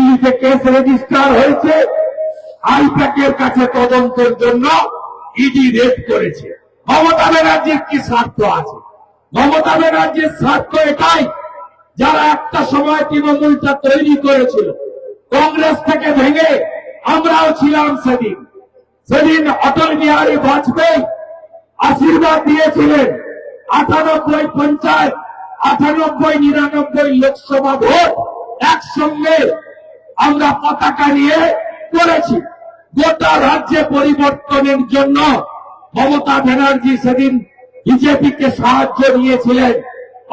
দিল্লিতে case register হয়েছে। আইপ্যাকের কাছে তদন্তের জন্য ইডি রেড করেছে। মমতা ব্যানার্জির কি স্বার্থ আছে? মমতা ব্যানার্জির স্বার্থ এটাই, যারা একটা সময় তৃণমূলটা তৈরি করেছিল। কংগ্রেস থেকে ভেঙে আমরাও ছিলাম সেদিন। সেদিন অটল বিহারী বাজপেয়ী আশীর্বাদ দিয়েছিলেন। আটানব্বই পঞ্চায়েত, আটানব্বই নিরানব্বই লোকসভা ভোট একসঙ্গে আমরা পতাকা নিয়ে করেছি গোটা রাজ্যে পরিবর্তনের জন্য মমতা ব্যানার্জি সেদিন বিজেপিকে সাহায্য নিয়েছিলেন,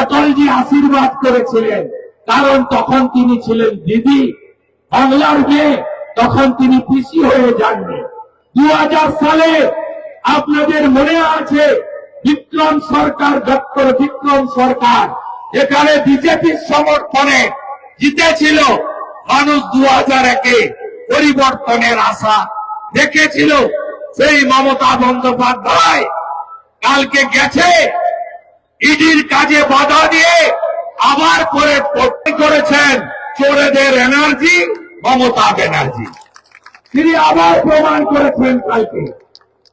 অটলজি আশীর্বাদ করেছিলেন। কারণ তখন তিনি ছিলেন দিদি। বাংলার মেয়ে, তখন তিনি পিসি হয়ে যাননি। দু হাজার সালে আপনাদের মনে আছে, বিক্রম সরকার, ডক্টর বিক্রম সরকার, এখানে বিজেপির সমর্থনে জিতেছিল। মানুষ দু হাজার একে পরিবর্তনের আশা দেখেছিল সেই মমতা বন্দ্যোপাধ্যায়। কালকে গেছে, ইডির কাজে বাধা দিয়ে আবার করে করেছেন চোরেদের এনার্জি, মমতা ব্যানার্জি। তিনি আবার প্রমাণ করেছেন কালকে।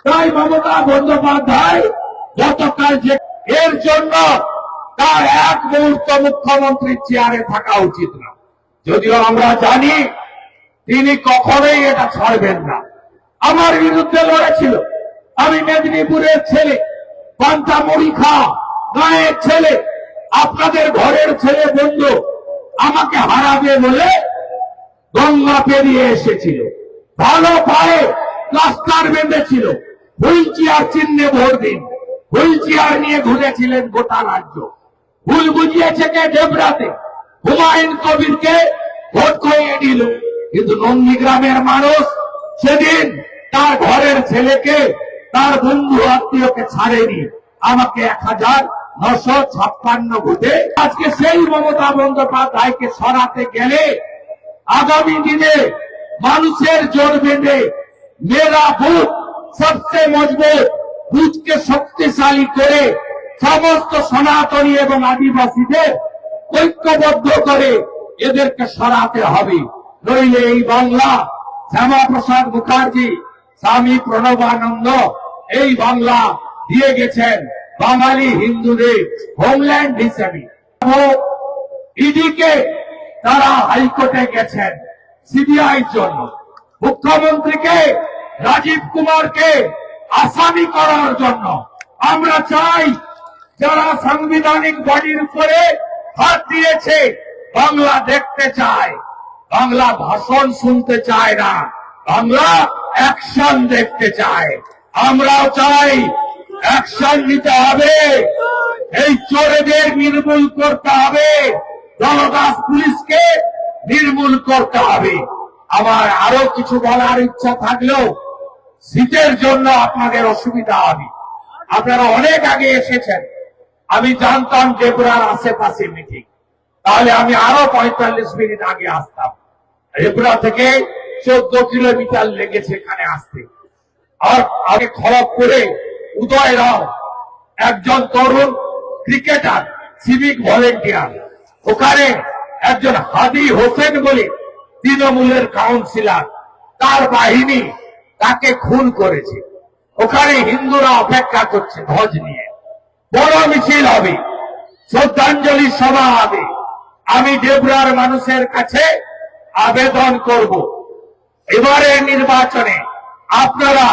তাই মমতা বন্দ্যোপাধ্যায় গতকাল যে এর জন্য তার এক মুহূর্ত মুখ্যমন্ত্রীর চেয়ারে থাকা উচিত না। যদিও আমরা জানি তিনি কখনোই এটা ছাড়বেন না। আমার বিরুদ্ধে লড়েছিল। আমি মেদিনীপুরের ছেলে, পান্তা মুড়ি গায়ের ছেলে, আপনাদের ঘরের ছেলে বন্ধু আমাকে হারাবে বলে গঙ্গা পেরিয়ে এসেছিল। ভালো পায়ে প্লাস্টার বেঁধেছিল। হুইল চেয়ার চিহ্নে ভোট দিন। হুইল চেয়ার নিয়ে ঘুরেছিলেন গোটা রাজ্য। ভুল বুঝিয়েছে কে ডেবরাতে হুমায়ুন কবিরকে ভোট করিয়ে দিল। কিন্তু নন্দীগ্রামের মানুষ সেদিন তার ঘরের ছেলেকে, তার বন্ধু আত্মীয়কে ছাড়েনি। আমাকে এক হাজার নশো ছাপ্পান্ন ভোটে। আজকে সেই মমতা বন্দ্যোপাধ্যায়কে সরাতে গেলে আগামী দিনে মানুষের জোর বেঁধে মেরা বুথ, সবচেয়ে মজবুত বুথকে শক্তিশালী করে সমস্ত সনাতনী এবং আদিবাসীদের ঐক্যবদ্ধ করে এদেরকে সরাতে হবে। নইলে এই বাংলা, শ্যামাপ্রসাদ মুখার্জি, স্বামী প্রণবানন্দ, এই বাংলা দিয়ে গেছেন বাঙালি হিন্দুদের হোমল্যান্ড হিসেবে। ইডিকে তারা হাইকোর্টে গেছেন সিবিআই জন্য। মুখ্যমন্ত্রীকে রাজীব কুমারকে আসামি করার জন্য। আমরা চাই যারা সাংবিধানিক বডির উপরে হাত দিয়েছে, বাংলা দেখতে চায়, বাংলা ভাষণ শুনতে চায় না, বাংলা অ্যাকশন দেখতে চায়। আমরাও চাই অ্যাকশন নিতে হবে, এই চোরেদের নির্মূল করতে হবে জনদাস পুলিশকে নির্মূল করতে হবে। আমার আরও কিছু বলার ইচ্ছা থাকলেও শীতের জন্য আপনাদের অসুবিধা হবে। আপনারা অনেক আগে এসেছেন। আমি জানতাম ডেবরার আশেপাশে মিটিং তাহলে আমি আরও পঁয়তাল্লিশ মিনিট আগে আসতাম। রেপুরা থেকে চোদ্দ কিলোমিটার লেগেছে এখানে আসতে। আর আগে খড়গপুরে উদয় রাও একজন তরুণ ক্রিকেটার সিভিক ভলেন্টিয়ার ওখানে একজন হাদি হোসেন বলে তৃণমূলের কাউন্সিলর তার বাহিনী তাকে খুন করেছে। ওখানে হিন্দুরা অপেক্ষা করছে ধ্বজ নিয়ে। বড় মিছিল হবে শ্রদ্ধাঞ্জলি সভা হবে। আমি দেবরার মানুষের কাছে আবেদন করব। এবারের নির্বাচনে আপনারা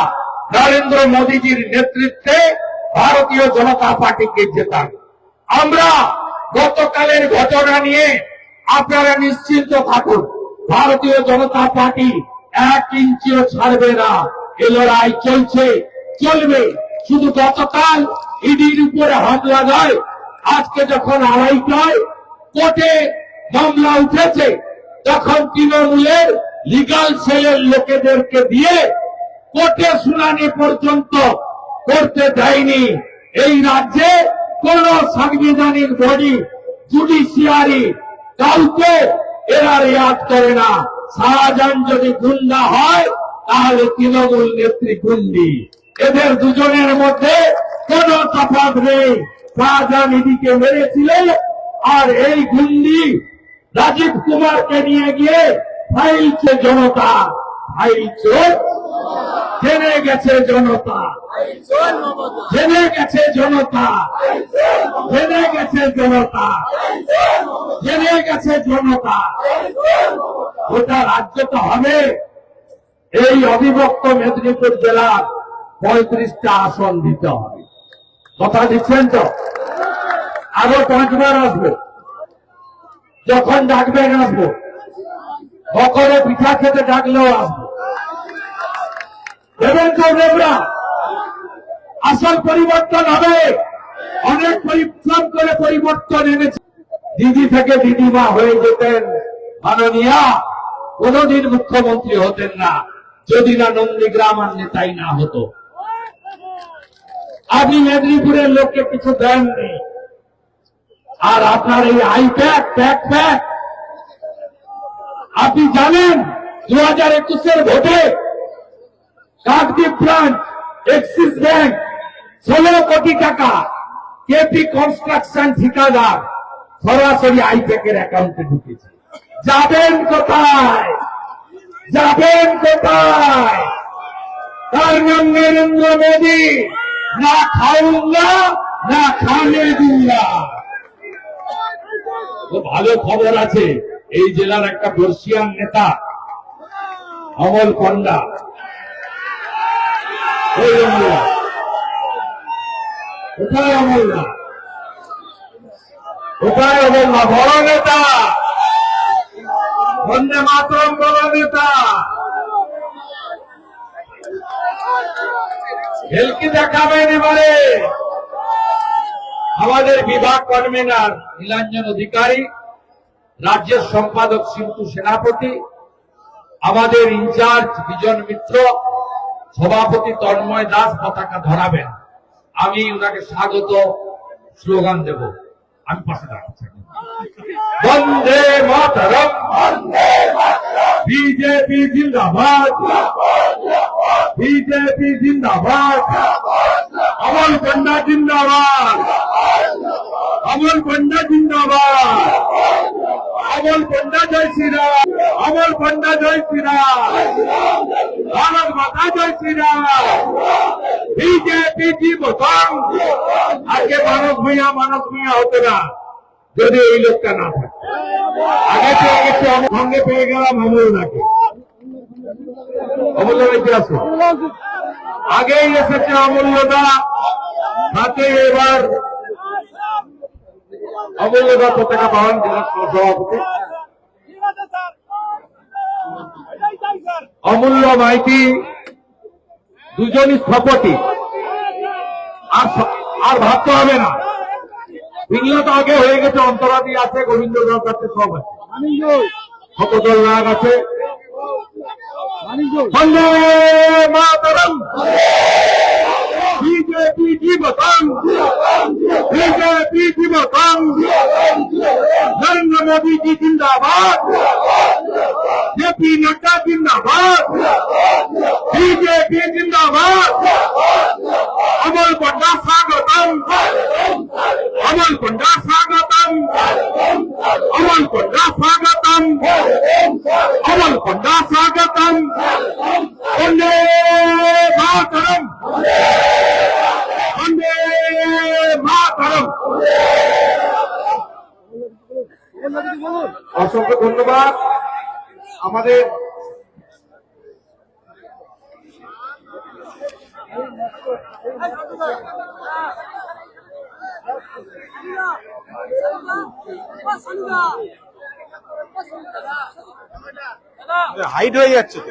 নরেন্দ্র মোদীজির নেতৃত্বে ভারতীয় জনতা পার্টিকে জেতান। আমরা গতকালের ঘটনা নিয়ে আপনারা নিশ্চিন্ত থাকুন, ভারতীয় জনতা পার্টি এক ইঞ্চিও ছাড়বে না। এ লড়াই চলছে, চলবে। শুধু গতকাল ইডির উপরে হামলা নয় আজকে যখন আড়াইটায় কোর্টে মামলা উঠেছে, তখন তৃণমূলের লিগাল সেলের লোকেদেরকে দিয়ে কোর্টে শুনানি পর্যন্ত করতে দেয়নি। এই রাজ্যে কোন সাংবিধানিক বডি জুডিশিয়ারি কাউকে এরা রেয়াত করে না। শাহজাহান যদি গুন্ডা হয়, তাহলে তৃণমূল নেত্রী গুন্ডি। এদের দুজনের মধ্যে কোন তফাৎ নেই শাহজাহান ইদিকে মেরেছিল, আর এই গুন্ডি রাজীব কুমারকে নিয়ে গিয়ে ফাইল চোর জনতা ফাইল চোর জেনে গেছে জনতা, জেনে গেছে জনতা, জেনে গেছে জনতা, জেনে গেছে জনতা। গোটা রাজ্য তো হবে। এই অবিভক্ত মেদিনীপুর জেলার পঁয়ত্রিশটা আসন দিতে হবে। কথা দিচ্ছেন তো? আরও পাঁচবার আসব। যখন ডাকবেন আসব। সকলে পিঠা খেতে ডাকলেও আসব। দেবেন তো দেবরা। আসল পরিবর্তন হবে। অনেক পরিশ্রম করে পরিবর্তন এনেছে। দিদি থেকে দিদিমা হয়ে যেতেন মাননীয়া। কোনদিন মুখ্যমন্ত্রী হতেন না। যদি না নন্দীগ্রাম আর নেতাই না হতো। আপনি মেদিনীপুরের লোককে কিছু দেননি। আর আপনার এই আই প্যাক প্যাক আপনি জানেন দু হাজার একুশের ভোটে কাকদ্বীপ ব্রাঞ্চ এক্সিস ব্যাংক ষোলো কোটি টাকা কেপি কনস্ট্রাকশন ঠিকাদার, সরাসরি আই আইপ্যাকের অ্যাকাউন্টে ঢুকেছে। যাবেন কোথায়? যাবেন কোথায়? তার নাম নরেন্দ্র মোদী। না খাউঙ্গা না তো ভালো খবর আছে, এই জেলার একটা বর্ষিয়ান নেতা, অমল পণ্ডা। ওই অমলদা কোথায় অমলদা কোথায় অমলদা বড় নেতা। বন্দে মাতরম, বড় নেতা। হেলকি দেখাবেন এবারে আমাদের বিভাগ কনভেনার নীলাঞ্জন অধিকারী রাজ্যের সম্পাদক সিন্ধু সেনাপতি আমাদের ইনচার্জ বিজন মিত্র সভাপতি তন্ময় দাস পতাকা ধরাবেন। আমি ওনাকে স্বাগত স্লোগান দেব। আমি পাশে দাঁড়াচ্ছি বন্দে মাতরম। বিজেপি জিন্দাবাদ। বিজেপি জিন্দাবাদ। অমল পন্ডা জিন্দাবাদ। অমল পন্ডা জিন্দাবাদ। অমল পন্ডা জয় শ্রীরাম অমল পন্ডা জয় শ্রীরাম ভারত মাতা জয় শ্রীরাম বিজেপি জীবতম আজকে মানব ভূঁইয়া মানব ভূঁইয়া হতো না। যদি এই লোকটা না থাকে। আগে পেয়ে গেছে সঙ্গে পেয়ে গেলাম অমলদাকে অমূল্য আছে। আগেই এসেছে অমূল্যদা সাথে এবার অমূল্যদা পতাকা পালন জেলা সভাপতি। অমূল্য মাইতি দুজনই স্থপতি আর আর ভাবতে হবে না। বিংলা তো আগে হয়ে গেছে অন্তরাদি আছে গোবিন্দ আছে সব আছে। শতদল নাগ আছে। বন্দে মাতরম। বিজেপি জীবতং বিজেপি জীবতং নরেন্দ্র মোদী জি জিন্দাবাদ। জেপি নড্ডা জিন্দাবাদ। বিজেপি জিন্দাবাদ। ধন্যবাদ। আমাদের হাইট হয়ে যাচ্ছে তো।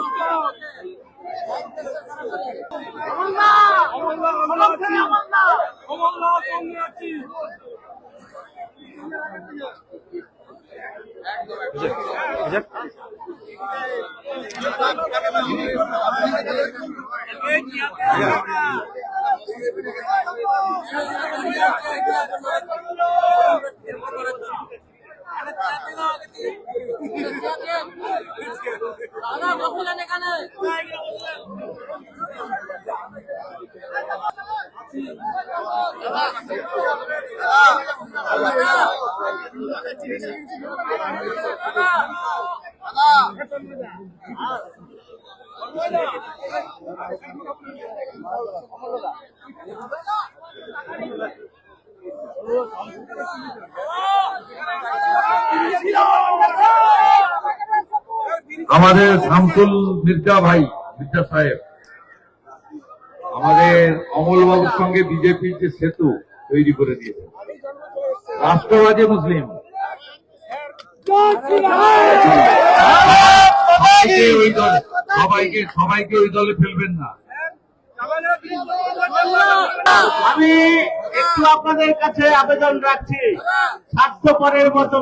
আলাদা আমাদের শামসুল মির্জা ভাই, মির্জা সাহেব, আমাদের অমলবাবুর সঙ্গে বিজেপির যে সেতু তৈরি করে দিয়েছে। রাষ্ট্রবাদী মুসলিম। সবাইকে সবাইকে ওই দলে ফেলবেন না। আমি একটু আপনাদের কাছে আবেদন রাখছি। স্বার্থপরের মতো।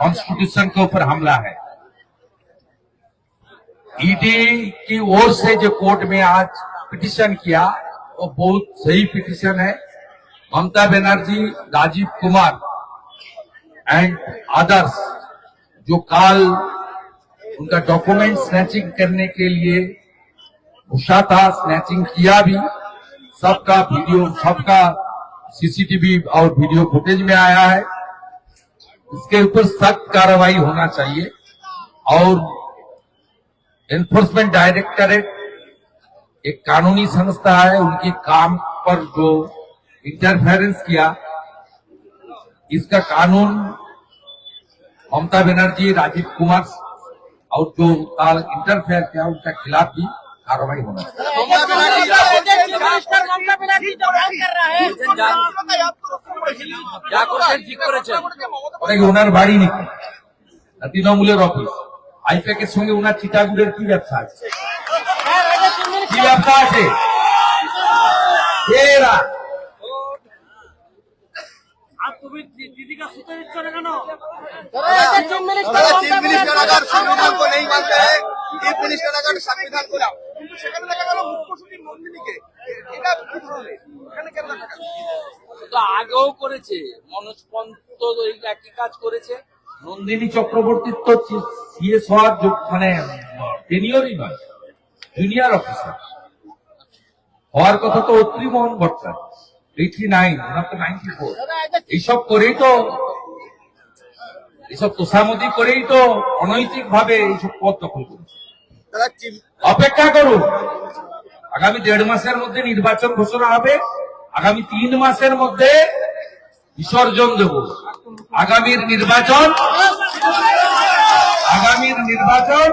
कॉन्स्टिट्यूशन के ऊपर हमला है। ईडी की ओर से जो कोर्ट में आज पिटिशन किया, वो बहुत सही पिटिशन है। ममता बनर्जी, राजीव कुमार एंड अदर्स जो काल उनका डॉक्यूमेंट स्नैचिंग करने के लिए घुसा था स्नैचिंग किया भी, सबका वीडियो सबका सीसीटीवी और वीडियो फुटेज में आया है। इसके ऊपर सख्त कार्रवाई होना चाहिए और एनफोर्समेंट डायरेक्टरेट एक कानूनी संस्था है, उनके काम पर जो इंटरफेरेंस किया, इसका कानून ममता बनर्जी, राजीव कुमार और जो इंटरफेयर किया, उनके खिलाफ भी कार्रवाई होना चाहिए ওনাকে ওনার বাড়ি নাকি না তৃণমূলের অফিস আইপ্যাকের সঙ্গে ওনার চিটাগুড়ের কি ব্যবসা আছে কি ব্যবসা আছে কে এরা? दादा चीफ मिनिस्टर अगर संविधान को नहीं मानते हैं चीफ मिनिस्टर अगर संविधान को কিন্তু সেখানে দেখা গেল মুখ্য সচিব নন্দিনীকে। এটা কি ধরনের? এখানে কেন দেখা তো আগেও করেছে। মনোজ পন্ত একই কাজ করেছে। নন্দিনী চক্রবর্তীর তো সিএস হওয়ার মানে টেনিয়রই নয় জুনিয়র অফিসার হওয়ার কথা তো অত্রি মোহন ভট্টার এইটি নাইন ওনার তো নাইনটি ফোর এইসব করেই তো এইসব তোষামদি করেই তো অনৈতিক ভাবে এইসব পদ দখল করেছে। অপেক্ষা করুন। আগামী দেড় মাসের মধ্যে নির্বাচন ঘোষণা হবে। আগামী তিন মাসের মধ্যে বিসর্জন দেব। আগামীর নির্বাচন আগামীর নির্বাচন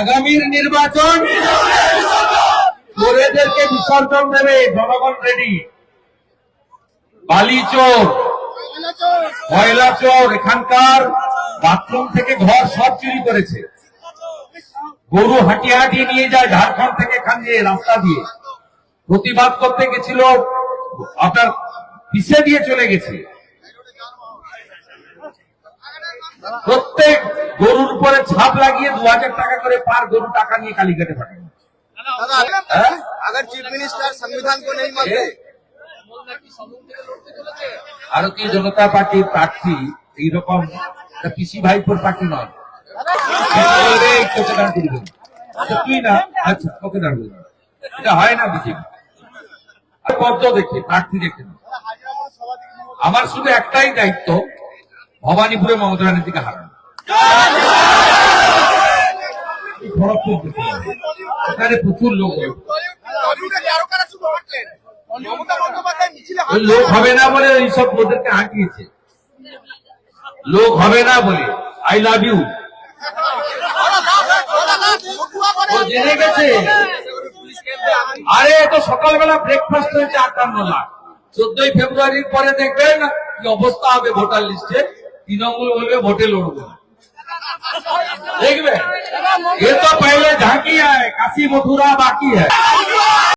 আগামীর নির্বাচন চোরেদেরকে বিসর্জন দেবে। জনগণ রেডি বালি চোর ময়লা চোর এখানকার বাথরুম থেকে ঘর সব চুরি করেছে। গরু হাঁটিয়ে হাঁটিয়ে নিয়ে যায় ঝাড়খন্ড থেকে এখান দিয়ে রাস্তা দিয়ে। প্রতিবাদ করতে গেছিল আপনার পিছিয়ে দিয়ে চলে গেছে। প্রত্যেক গরুর উপরে ছাপ লাগিয়ে দু হাজার টাকা করে পার গরু টাকা নিয়ে কালীঘাটে পাঠানো হ্যাঁ? ভারতীয় জনতা পার্টির প্রার্থী এইরকম পিসি ভাইপুর পার্টি নয়। তুই না আচ্ছা এটা হয় না পদ্ম দেখে প্রার্থী দেখে আমার শুধু একটাই দায়িত্ব ভবানীপুরে মমতা ব্যানার্জিকে হারানো। প্রচুর লোক লোক হবে না বলে এইসব হাঁটিয়েছে লোক হবে না বলে আই লাভ ইউ জেনে গেছে? আরে, তো সকালবেলা ব্রেকফাস্ট হয়েছে আটান্ন লাখ চোদ্দই ফেব্রুয়ারির পরে দেখবেন কি অবস্থা হবে ভোটার লিস্টে তৃণমূল বলবে ভোটে লড়বে। দেখবে? এ তো পাইলে ঝাঁকি হয় কাশি মথুরা বাকি হয়